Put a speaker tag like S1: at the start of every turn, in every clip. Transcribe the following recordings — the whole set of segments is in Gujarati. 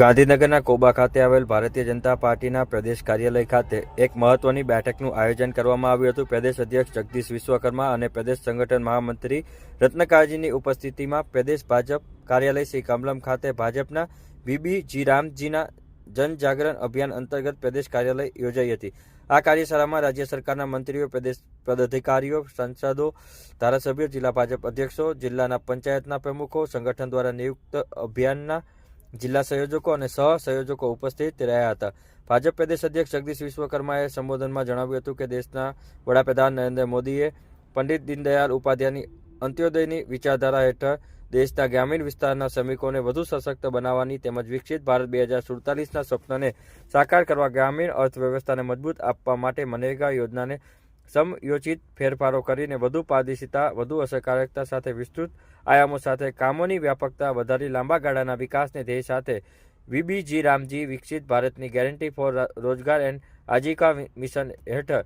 S1: ગાંધીનગરના કોબા ખાતે આવેલ ભારતીય જનતા પાર્ટીના પ્રદેશ કાર્યાલય ખાતે એક મહત્વની બેઠકનું આયોજન કરવામાં આવ્યું હતું. પ્રદેશ અધ્યક્ષ જગદીશ વિશ્વકર્મા અને પ્રદેશ સંગઠન મહામંત્રી રત્નકાળજીની ઉપસ્થિતિમાં પ્રદેશ ભાજપ કાર્યાલય શ્રી કમલમ ખાતે ભાજપના વીબી જી રામજીના જનજાગરણ અભિયાન અંતર્ગત પ્રદેશ કાર્યાલય યોજાઈ હતી. આ કાર્યશાળામાં રાજ્ય સરકારના મંત્રીઓ, પ્રદેશ પદાધિકારીઓ, સાંસદો, ધારાસભ્યો, જિલ્લા ભાજપ અધ્યક્ષો, જિલ્લાના પંચાયતના પ્રમુખો, સંગઠન દ્વારા નિયુક્ત અભિયાનના જિલ્લા સંયોજકો અને સહ સંયોજકો ઉપસ્થિત રહ્યા હતા. ભાજપ પ્રદેશ અધ્યક્ષ જગદીશ વિશ્વકર્માએ સંબોધનમાં જણાવ્યું હતું કે દેશના વડાપ્રધાન નરેન્દ્ર મોદીએ પંડિત દીનદયાળ ઉપાધ્યાયની અંત્યોદયની વિચારધારા હેઠળ દેશના ગ્રામીણ વિસ્તારના શ્રમિકોને વધુ સશક્ત બનાવવાની તેમજ વિકસિત ભારત બે હજાર સુડતાલીસના સ્વપ્નને સાકાર કરવા ગ્રામીણ અર્થવ્યવસ્થાને મજબૂત આપવા માટે મનરેગા યોજનાને સમયોજિત ફેરફારો કરીને વધુ પારદર્શિતા, વધુ અસરકારકતા સાથે વિસ્તૃત આયામો સાથે કામોની વ્યાપકતા વધારી લાંબા ગાળાના વિકાસને ધ્યેય સાથે વીબીજી રામજી વિકસિત ભારતની guarantee for Rozgar and Ajeevika mission હેઠળ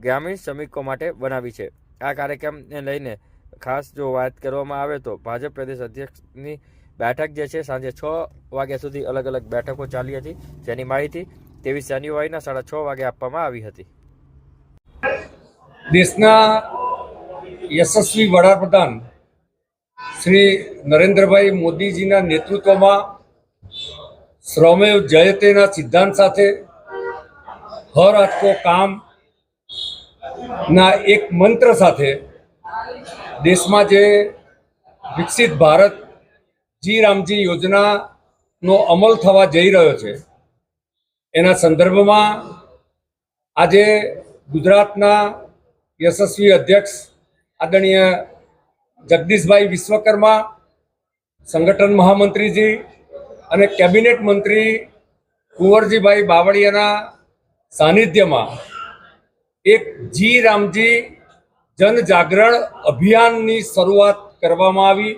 S1: ગ્રામીણ શ્રમિકો માટે બનાવી છે. આ કાર્યક્રમને લઈને ખાસ જો વાત કરવામાં આવે તો ભાજપ પ્રદેશ અધ્યક્ષની બેઠક જે છે સાંજે છ વાગ્યા સુધી અલગ અલગ બેઠકો ચાલી હતી. જેની માહિતી ત્રેવીસ જાન્યુઆરીના સાડા છ વાગે આપવામાં આવી હતી.
S2: દેશના યશસ્વી વડાપ્રધાન શ્રી નરેન્દ્રભાઈ મોદીજીના નેતૃત્વમાં શ્રમેવ જયતેના સિદ્ધાંત સાથે હર આટકો કામ ના એક મંત્ર સાથે દેશમાં જે વિકસિત ભારત જી રામજી યોજનાનો અમલ થવા જઈ રહ્યો છે, એના સંદર્ભમાં આજે ગુજરાતના યશસ્વી અધ્યક્ષ આદરણીય જગદીશભાઈ વિશ્વકર્મા, સંગઠન મહામંત્રીજી અને કેબિનેટ મંત્રી કુંવરજીભાઈ બાવળિયાના સાનિધ્યમાં એક જી રામજી જનજાગરણ અભિયાનની શરૂઆત કરવામાં આવી.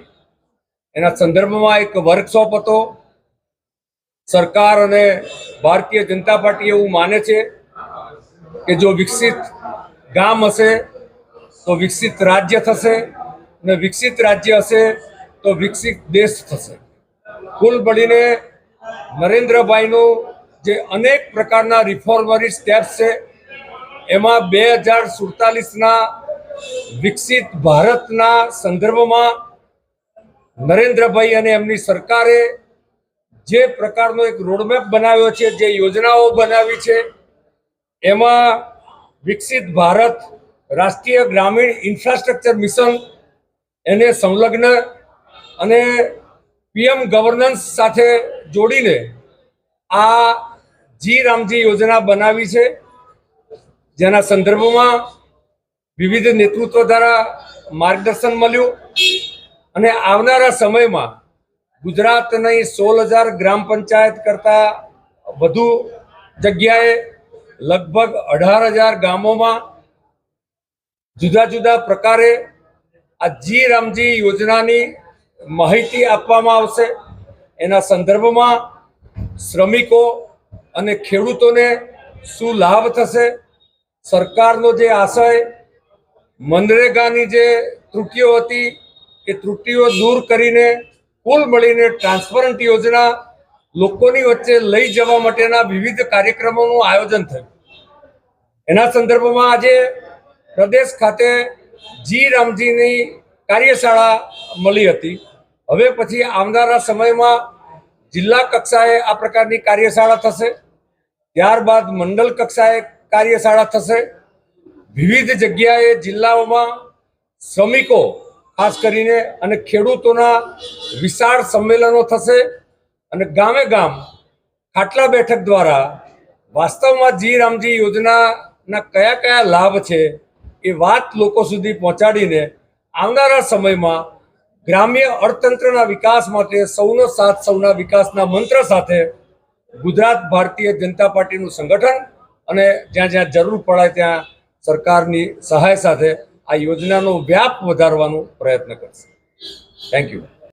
S2: એના સંદર્ભમાં એક વર્કશોપ હતો. સરકાર અને ભારતીય જનતા પાર્ટી એવું માને છે કે જો વિકસિત ગામ હશે તો વિકસિત રાજ્ય થશે અને વિકસિત રાજ્ય હશે તો વિકસિત દેશ થશે. કુલ મળીને નરેન્દ્રભાઈનું જે અનેક પ્રકારના રિફોર્મરી સ્ટેપ્સ છે, એમાં બે હજાર સુડતાલીસના વિકસિત ભારતના સંદર્ભમાં નરેન્દ્રભાઈ અને એમની સરકારે જે પ્રકારનો એક રોડમેપ બનાવ્યો છે, જે યોજનાઓ બનાવી છે, એમાં વિકસિત ભારત રાષ્ટ્રીય ગ્રામીણ ઇન્ફ્રાસ્ટ્રક્ચર મિશન એને સંલગ્ન અને પીએમ ગવર્નન્સ સાથે જોડીને આ જી રામજી યોજના બનાવી છે. જેના સંદર્ભમાં વિવિધ નેતૃત્વ દ્વારા માર્ગદર્શન મળ્યું અને આવનારા સમયમાં ગુજરાતની સોળ હજાર ગ્રામ પંચાયત કરતાં વધુ જગ્યાએ લગભગ અઢાર હજાર ગામોમાં જુદા જુદા પ્રકારે આ જી રામજી યોજનાની માહિતી આપવામાં આવશે. એના સંદર્ભમાં શ્રમિકો અને ખેડૂતોને શું લાભ થશે? સરકારનો જે આશય, મનરેગાની જે ત્રુટિઓ હતી, એ ત્રુટિઓ દૂર કરીને કુલ મળીને ટ્રાન્સપરન્ટ યોજના લોકોની વચ્ચે લઈ જવા માટેના વિવિધ કાર્યક્રમોનું આયોજન થયું. એના સંદર્ભમાં આજે પ્રદેશ ખાતે જી રામજીની કાર્યશાળા મળી હતી. હવે પછી આવનારા સમયમાં જિલ્લા કક્ષાએ આ પ્રકારની કાર્યશાળા થશે. ત્યારબાદ મંડળ કક્ષાએ કાર્યશાળા થશે. વિવિધ જગ્યાએ જિલ્લાઓમાં શ્રમિકો, ખાસ કરીને, અને ખેડૂતોના વિશાળ સંમેલનો થશે. અને ગામે ગામ ખાટલા બેઠક દ્વારા વાસ્તવમાં જી રામજી યોજનાના કયા કયા લાભ છે એ વાત લોકો સુધી પહોંચાડીને આવનારા સમયમાં ગ્રામ્ય અર્થતંત્રના વિકાસ માટે સૌનો સાથ, સૌના વિકાસના મંત્ર સાથે ગુજરાત ભારતીય જનતા પાર્ટીનું સંગઠન અને જ્યાં જ્યાં જરૂર પડે ત્યાં સરકારની સહાય સાથે આ યોજનાનો વ્યાપ વધારવાનો પ્રયત્ન કરશે. Thank you